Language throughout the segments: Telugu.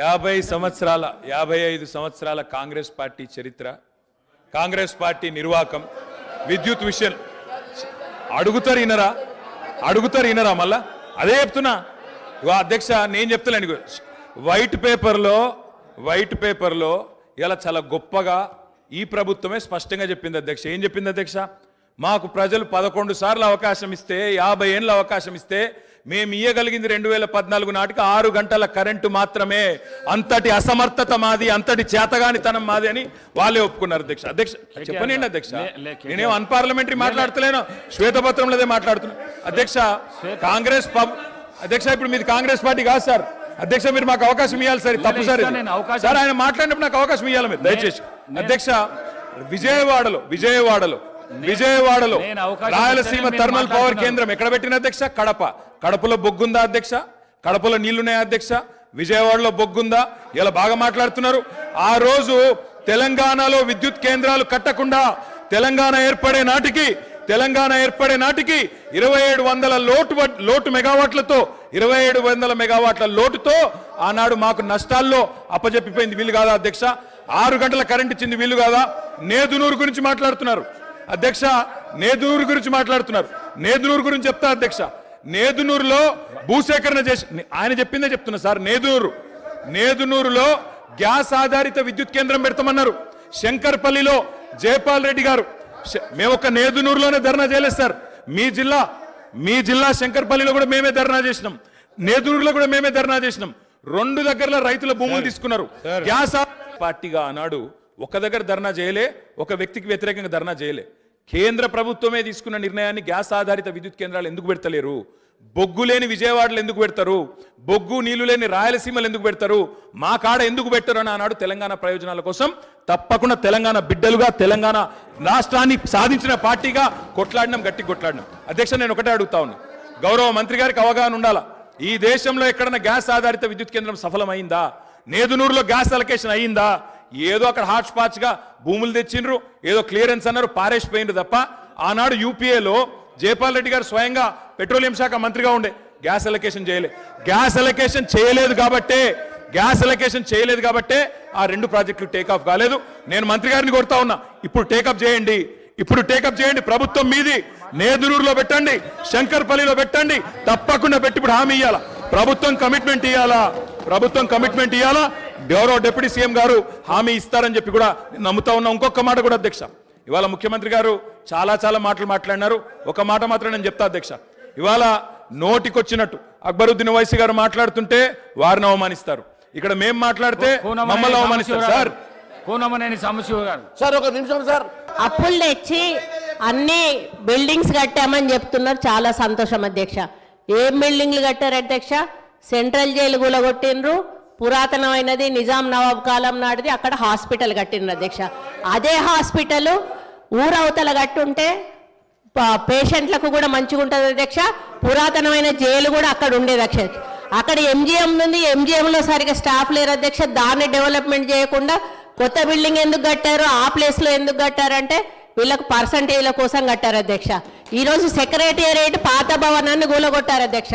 యాభై సంవత్సరాల యాభై ఐదు సంవత్సరాల కాంగ్రెస్ పార్టీ చరిత్ర కాంగ్రెస్ పార్టీ నిర్వాకం విద్యుత్ విషయం. అడుగుతారు ఇనరా అడుగుతారు ఇనరా మళ్ళా? అదే చెప్తున్నా. అధ్యక్ష నేను చెప్తలేను వైట్ పేపర్లో వైట్ పేపర్లో ఇలా చాలా గొప్పగా ఈ ప్రభుత్వమే స్పష్టంగా చెప్పింది అధ్యక్ష. ఏం చెప్పింది అధ్యక్ష? మాకు ప్రజలు పదకొండు సార్లు అవకాశం ఇస్తే యాభై ఏళ్ళ అవకాశం ఇస్తే మేము ఇయ్యగలిగింది రెండు వేల పద్నాలుగు నాటికి ఆరు గంటల కరెంటు మాత్రమే. అంతటి అసమర్థత మాది అంతటి చేతగానితనం మాది అని వాళ్ళే ఒప్పుకున్నారు అధ్యక్ష. అధ్యక్ష చెప్పనండి అధ్యక్ష? నేనేం అన్పార్లమెంటరీ మాట్లాడుతలేను శ్వేతపత్రంలో అదే మాట్లాడుతున్నా. అధ్యక్ష కాంగ్రెస్ అధ్యక్ష ఇప్పుడు మీది కాంగ్రెస్ పార్టీ కాదు సార్. అధ్యక్ష మీరు మాకు అవకాశం ఇవ్వాలి సార్ తప్పు సార్. సార్ ఆయన మాట్లాడినప్పుడు నాకు అవకాశం ఇవ్వాలి మీరు దయచేసి. అధ్యక్ష విజయవాడలో విజయవాడలో విజయవాడలో రాయలసీమ థర్మల్ పవర్. కేంద్రం ఎక్కడ పెట్టిన అధ్యక్ష? కడప. కడపలో బొగ్గుందా అధ్యక్ష? కడపలో నీళ్ళున్నాయా అధ్యక్ష? విజయవాడలో బొగ్గుందా? ఇలా బాగా మాట్లాడుతున్నారు. ఆ రోజు తెలంగాణలో విద్యుత్ కేంద్రాలు కట్టకుండా తెలంగాణ ఏర్పడే నాటికి తెలంగాణ ఏర్పడే నాటికి ఇరవై ఏడు వందల లోటు లోటు మెగావాట్లతో ఇరవై ఏడు వందల మెగావాట్ల లోటుతో ఆనాడు మాకు నష్టాల్లో అప్పజెప్పిపోయింది వీలు కాదా అధ్యక్ష? ఆరు గంటల కరెంట్ ఇచ్చింది వీలు కాదా? నేదునూరు గురించి మాట్లాడుతున్నారు. అధ్యక్ష నేదునూరు గురించి మాట్లాడుతున్నారు. నేదునూరు గురించి చెప్తా అధ్యక్ష. నేదునూరులో భూసేకరణ చేసి ఆయన చెప్పిందే చెప్తున్నా సార్ నేదునూరు. నేదునూరులో గ్యాస్ ఆధారిత విద్యుత్ కేంద్రం పెడతామన్నారు. శంకర్పల్లిలో జయపాల్ రెడ్డి గారు. మేము ఒక నేదునూరులోనే ధర్నా చేయలేదు సార్. మీ జిల్లా మీ జిల్లా శంకర్పల్లిలో కూడా మేమే ధర్నా చేసినాం. నేదునూరులో కూడా మేమే ధర్నా చేసినాం. రెండు దగ్గరలో రైతుల భూములు తీసుకున్నారు. గ్యాస్ పార్టీగా ఆనాడు ఒక దగ్గర ధర్నా చేయలే ఒక వ్యక్తికి వ్యతిరేకంగా ధర్నా చేయలే. కేంద్ర ప్రభుత్వమే తీసుకున్న నిర్ణయాన్ని గ్యాస్ ఆధారిత విద్యుత్ కేంద్రాలు ఎందుకు పెడతలేరు? బొగ్గు లేని విజయవాడలు ఎందుకు పెడతారు? బొగ్గు నీళ్ళు లేని రాయలసీమలు ఎందుకు పెడతారు? మా కాడ ఎందుకు పెట్టరు అని ఆనాడు తెలంగాణ ప్రయోజనాల కోసం తప్పకుండా తెలంగాణ బిడ్డలుగా తెలంగాణ రాష్ట్రాన్ని సాధించిన పార్టీగా కొట్లాడినాం గట్టి కొట్లాడినాం. అధ్యక్ష నేను ఒకటే అడుగుతా ఉన్నా. గౌరవ మంత్రి గారికి అవగాహన ఉండాలా? ఈ దేశంలో ఎక్కడన్నా గ్యాస్ ఆధారిత విద్యుత్ కేంద్రం సఫలమైందా? నేదునూరులో గ్యాస్ అలొకేషన్ అయ్యిందా ఏదో అక్కడ హాట్స్పాట్స్గా భూములు తెచ్చిండ్రు ఏదో క్లియరెన్స్ అన్నారు పారేసిపోయిండ్రు తప్ప ఆనాడు యూపీఏలో జయపాల్ రెడ్డి గారు స్వయంగా పెట్రోలియం శాఖ మంత్రిగా ఉండే. గ్యాస్ అలొకేషన్ చేయలే. గ్యాస్ అలొకేషన్ చేయలేదు కాబట్టే గ్యాస్ అలొకేషన్ చేయలేదు కాబట్టే ఆ రెండు ప్రాజెక్టులు టేకాఫ్ కాలేదు. నేను మంత్రి గారిని కొడతా ఉన్నా ఇప్పుడు టేకప్ చేయండి. ఇప్పుడు టేకప్ చేయండి ప్రభుత్వం మీది. నేదునూరులో పెట్టండి శంకర్పల్లిలో పెట్టండి. తప్పకుండా పెట్టి ఇప్పుడు హామీ ఇవ్వాలా ప్రభుత్వం కమిట్మెంట్ ఇవ్వాలా ప్రభుత్వం కమిట్మెంట్ ఇవ్వాలా గౌరవ డిప్యూటీ సీఎం గారు హామీ ఇస్తారని చెప్పి కూడా నేను నమ్ముతా ఉన్నా ఇంకొక మాట కూడా అధ్యక్ష. ఇవాళ ముఖ్యమంత్రి గారు చాలా చాలా మాటలు మాట్లాడినారు. ఒక మాట మాత్రం నేను చెప్తా అధ్యక్ష. ఇవాళ నోటికొచ్చినట్టు అక్బరుద్దీన్ వైసీ గారు మాట్లాడుతుంటే వారిని అవమానిస్తారు. ఇక్కడ మేం మాట్లాడితే మమ్మల్ని అవమానిస్తారు సార్. కూనమనేని గారు. సార్ ఒక నిమిషం సార్. అప్పులు తెచ్చి అన్ని బిల్డింగ్స్ కట్టామని చెప్తున్నారు. చాలా సంతోషం అధ్యక్ష. ఏం బిల్డింగ్లు కట్టారు అధ్యక్ష? సెంట్రల్ జైలు కూలగొట్టిండ్రు పురాతనమైనది నిజాం నవాబ్ కాలం నాటిది. అక్కడ హాస్పిటల్ కట్టిన అధ్యక్ష. అదే హాస్పిటల్ ఊరవతల కట్టుంటే పేషెంట్లకు కూడా మంచిగా ఉంటుంది అధ్యక్ష. పురాతనమైన జైలు కూడా అక్కడ ఉండేది అధ్యక్ష అక్కడ ఎంజిఎం ఉంది. ఎంజిఎంలో సరిగా స్టాఫ్ లేరు అధ్యక్ష. దాన్ని డెవలప్మెంట్ చేయకుండా కొత్త బిల్డింగ్ ఎందుకు కట్టారు? ఆ ప్లేస్లో ఎందుకు కట్టారంటే వీళ్ళకు పర్సంటేజ్ల కోసం కట్టారు అధ్యక్ష. ఈరోజు సెక్రటేరియట్ పాత భవనాన్ని కూలగొట్టారు అధ్యక్ష.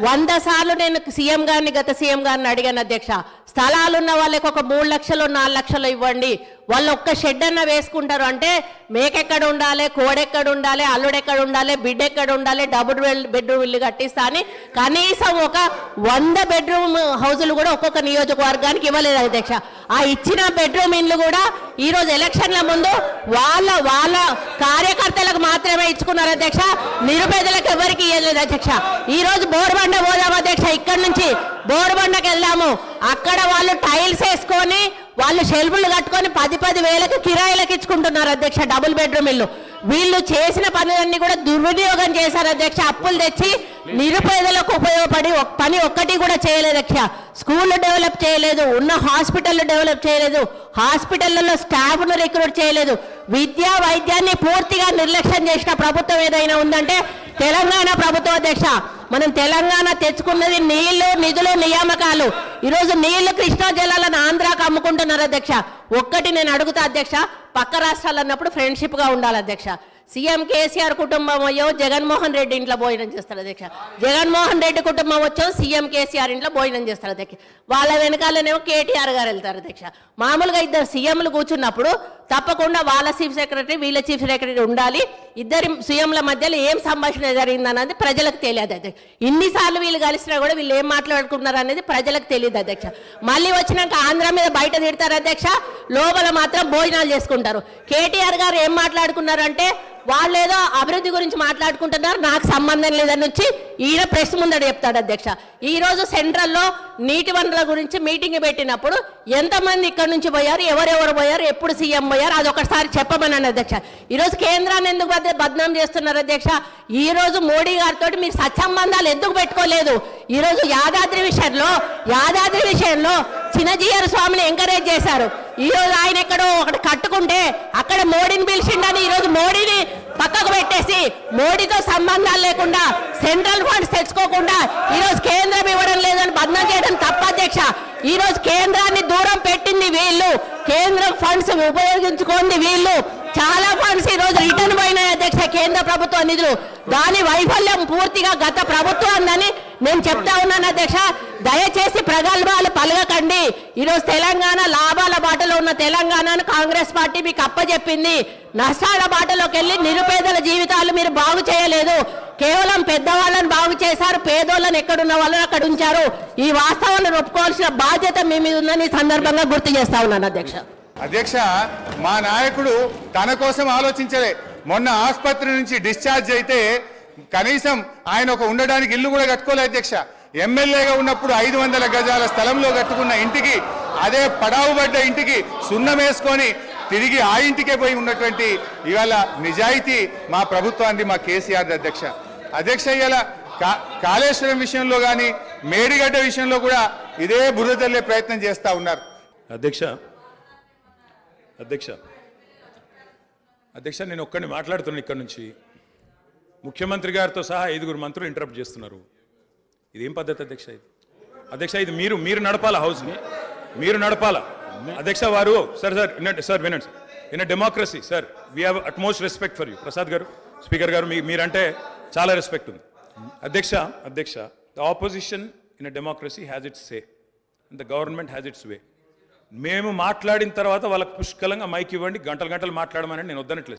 వంద సార్లు నేను సీఎం గారిని గత సీఎం గారిని అడిగాను అధ్యక్ష. స్థలాలు ఉన్న వాళ్ళకి ఒక మూడు లక్షలు నాలుగు లక్షలు ఇవ్వండి. వాళ్ళు ఒక్క షెడ్ అన్న వేసుకుంటారు. అంటే మేకెక్కడ ఉండాలి కోడెక్కడ ఉండాలి అల్లుడెక్కడ ఉండాలి బిడ్డ ఎక్కడ ఉండాలి డబుల్ బెడ్రూమ్ ఇల్లు కట్టిస్తా అని కనీసం ఒక వంద బెడ్రూమ్ హౌజులు కూడా ఒక్కొక్క నియోజకవర్గానికి ఇవ్వలేదు అధ్యక్ష. ఆ ఇచ్చిన బెడ్రూమ్ ఇల్లు కూడా ఈరోజు ఎలక్షన్ల ముందు వాళ్ళ వాళ్ళ కార్యకర్తలకు మాత్రమే ఇచ్చుకున్నారు అధ్యక్ష. నిరుపేదలకు ఎవరికి ఇవ్వలేదు అధ్యక్ష. ఈరోజు బోర్బండ పోదాం అధ్యక్ష. ఇక్కడ నుంచి బోర్బండకి వెళ్దాము అక్కడ వాళ్ళు టైల్స్ వేసుకొని వాళ్ళు షెల్ఫ్లు కట్టుకొని పది పది వేలకు కిరాయిలకు ఇచ్చుకుంటున్నారు అధ్యక్ష డబుల్ బెడ్రూమ్ ఇల్లు. వీళ్ళు చేసిన పనులన్నీ కూడా దుర్వినియోగం చేశారు అధ్యక్ష అప్పులు తెచ్చి నిరుపేదలకు ఉపయోగపడి పని ఒక్కటి కూడా చేయలేదు అధ్యక్ష. స్కూళ్ళు డెవలప్ చేయలేదు ఉన్న హాస్పిటల్ డెవలప్ చేయలేదు హాస్పిటళ్ళలో స్టాఫ్ను రిక్రూట్ చేయలేదు. విద్యా వైద్యాన్ని పూర్తిగా నిర్లక్ష్యం చేసిన ప్రభుత్వం ఏదైనా ఉందంటే తెలంగాణ ప్రభుత్వ అధ్యక్ష. మనం తెలంగాణ తెచ్చుకున్నది నీళ్ళు నిధులు నియామకాలు. ఈరోజు నీళ్ళు కృష్ణా జలాలను ఆంధ్రాకు అమ్ముకుంటున్నారు అధ్యక్ష. ఒక్కటి నేను అడుగుతా అధ్యక్ష పక్క రాష్ట్రాలు అన్నప్పుడు ఫ్రెండ్షిప్గా ఉండాలి అధ్యక్ష. సీఎం కేసీఆర్ కుటుంబం అయ్యో జగన్మోహన్ రెడ్డి ఇంట్లో భోజనం చేస్తాడు అధ్యక్ష. జగన్మోహన్ రెడ్డి కుటుంబం వచ్చో సీఎం కేసీఆర్ ఇంట్లో భోజనం చేస్తారు అధ్యక్ష. వాళ్ళ వెనకాలనేమో కేటీఆర్ గారు వెళ్తారు అధ్యక్ష. మామూలుగా ఇద్దరు సీఎంలు కూర్చున్నప్పుడు తప్పకుండా వాళ్ళ చీఫ్ సెక్రటరీ వీళ్ళ చీఫ్ సెక్రటరీ ఉండాలి. ఇద్దరి సీఎంల మధ్యలో ఏం సంభాషణ జరిగిందన్నది ప్రజలకు తెలియదు అధ్యక్ష. ఇన్నిసార్లు వీళ్ళు కలిసినా కూడా వీళ్ళు ఏం మాట్లాడుకున్నారు అనేది ప్రజలకు తెలియదు అధ్యక్ష. మళ్ళీ వచ్చినాక ఆంధ్ర మీద బయట తిడతారు అధ్యక్ష. లోపల మాత్రం భోజనాలు చేసుకుంటారు. కేటీఆర్ గారు ఏం మాట్లాడుకున్నారంటే వాళ్ళు ఏదో అభివృద్ధి గురించి మాట్లాడుకుంటున్నారు నాకు సంబంధం లేదని వచ్చి ఈయన ప్రెస్ ముందడు చెప్తాడు అధ్యక్ష. ఈరోజు సెంట్రల్లో నీటి వనరుల గురించి మీటింగ్ పెట్టినప్పుడు ఎంతమంది ఇక్కడ నుంచి పోయారు? ఎవరెవరు పోయారు? ఎప్పుడు సీఎం పోయారు? అది ఒకసారి చెప్పమన్నాను అధ్యక్ష. ఈరోజు కేంద్రాన్ని ఎందుకు బద్నాం చేస్తున్నారు అధ్యక్ష? ఈ రోజు మోడీ గారితో మీరు సత్సంబంధాలు ఎందుకు పెట్టుకోలేదు? ఈ రోజు యాదాద్రి విషయంలో యాదాద్రి విషయంలో చిన్నజీయర్ స్వామిని ఎంకరేజ్ చేశారు. ఈ రోజు ఆయన ఎక్కడో ఒకటి కట్టుకుంటే అక్కడ మోడీని పిలిచిండని ఈ రోజు మోడీని పెట్టేసి మోడీతో సంబంధాలు లేకుండా సెంట్రల్ ఫండ్స్ తెచ్చుకోకుండా ఈ రోజు కేంద్రం ఇవ్వడం లేదని బంధం చేయడం తప్ప అధ్యక్ష. ఈ రోజు కేంద్రాన్ని దూరం పెట్టింది వీళ్ళు. కేంద్రం ఫండ్స్ ఉపయోగించుకోండి వీళ్ళు. చాలా ఫండ్స్ ఈ రోజు రిటర్న్ పోయినాయి అధ్యక్ష కేంద్ర ప్రభుత్వ నిధులు. దాని వైఫల్యం పూర్తిగా గత ప్రభుత్వాన్ని నేను చెప్తా ఉన్నాను అధ్యక్ష. దయచేసి ప్రగల్భాలు పలగకండి ఈరోజు తెలంగాణ లాభాల బాటలో ఉన్న తెలంగాణను కాంగ్రెస్ పార్టీ మీకు అప్పచెప్పింది నష్టాల బాటలోకి వెళ్ళి నిరుపేదల జీవితాలు మీరు బాగు చేయలేదు. కేవలం పెద్దవాళ్ళని బాగు చేశారు పేదోళ్ళని ఎక్కడున్న వాళ్ళని అక్కడ ఉంచారు. ఈ వాస్తవాలను ఒప్పుకోవాల్సిన బాధ్యత మీ మీద ఉందని సందర్భంగా గుర్తు చేస్తా ఉన్నాను అధ్యక్ష. అధ్యక్ష మా నాయకుడు తన కోసం ఆలోచించలే. మొన్న ఆసుపత్రి నుంచి డిశ్చార్జ్ అయితే కనీసం ఆయన ఒక ఉండడానికి ఇల్లు కూడా కట్టుకోలే అధ్యక్ష. ఎమ్మెల్యేగా ఉన్నప్పుడు ఐదు వందల గజాల స్థలంలో కట్టుకున్న ఇంటికి అదే పడావు పడ్డ ఇంటికి సున్నం వేసుకొని తిరిగి ఆ ఇంటికే పోయి ఉన్నటువంటి ఇవాళ నిజాయితీ మా ప్రభుత్వాన్ని మా కేసీఆర్ అధ్యక్ష. అధ్యక్ష ఇవాళ కా- కాళేశ్వరం విషయంలో కానీ మేడిగడ్డ విషయంలో కూడా ఇదే బురద తల్లే ప్రయత్నం చేస్తూ ఉన్నారు. అధ్యక్ష అధ్యక్ష అధ్యక్ష నేను ఒక్కడిని మాట్లాడుతున్నాను ఇక్కడ నుంచి. ముఖ్యమంత్రి గారితో సహా ఐదుగురు మంత్రులు ఇంటరప్ట్ చేస్తున్నారు. ఇదేం పద్ధతి అధ్యక్ష ఇది? అధ్యక్ష ఇది మీరు మీరు నడపాలా హౌస్ని మీరు నడపాలా? అధ్యక్ష వారు సార్ సార్ వినండి సార్ వినండి sir in democracy sir we have utmost respect for you Prasad garu speaker garu మీ మీరంటే చాలా రెస్పెక్ట్ ఉంది. అధ్యక్ష అధ్యక్ష the opposition in a democracy has its say the government has its way మేము మాట్లాడిన తర్వాత వాళ్ళకి పుష్కలంగా మైక్ ఇవ్వండి గంటలు గంటలు మాట్లాడమని నేను వద్దనట్లేదు.